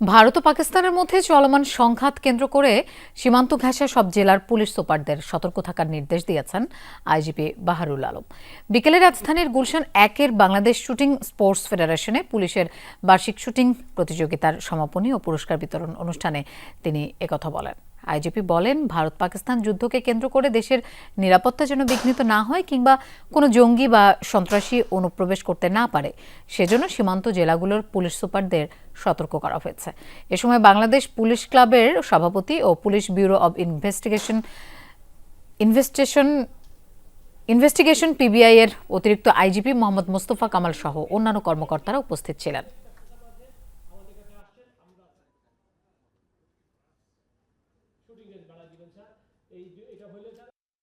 ভারত ও পাকিস্তানের মধ্যে চলমান সংঘাত কেন্দ্র করে সীমান্ত ঘেঁষা সব জেলার পুলিশ সুপারদের সতর্ক থাকার নির্দেশ দিয়েছেন আইজিপি বাহারুল আলম। বিকেলে রাজধানীর গুলশান একের বাংলাদেশ শুটিং স্পোর্টস ফেডারেশনে পুলিশের বার্ষিক শুটিং প্রতিযোগিতার সমাপনী ও পুরস্কার বিতরণ অনুষ্ঠানে তিনি একথা বলেন। আইজিপি বলেন, ভারত পাকিস্তান যুদ্ধকে কেন্দ্র করে দেশের নিরাপত্তা যেন বিঘ্নিত না হয় কিংবা কোনো জঙ্গি বা সন্ত্রাসী অনুপ্রবেশ করতে না পারে, সেজন্য সীমান্ত জেলাগুলোর পুলিশ সুপারদের সতর্ক করা হয়েছে। এ সময় বাংলাদেশ পুলিশ ক্লাবের সভাপতি ও police bureau of investigation investigation investigation PBI এর অতিরিক্ত আইজিপি মোহাম্মদ মোস্তফা কামাল সহ অন্যান্য কর্মকর্তারা উপস্থিত ছিলেন।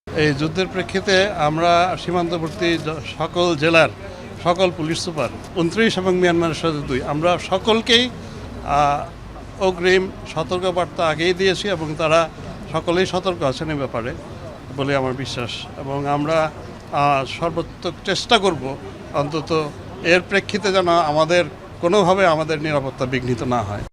এই যুদ্ধের প্রেক্ষিতে আমরা সীমান্তবর্তী সকল জেলার সকল পুলিশ সুপার, উনত্রিশ এবং মিয়ানমারের সাথে দুই, আমরা সকলকেই অগ্রিম সতর্কবার্তা আগেই দিয়েছি এবং তারা সকলেই সতর্ক আছেন এ ব্যাপারে বলে আমার বিশ্বাস। এবং আমরা সর্বোত্তক চেষ্টা করব অন্তত এর প্রেক্ষিতে যেন আমাদের কোনোভাবে আমাদের নিরাপত্তা বিঘ্নিত না হয়।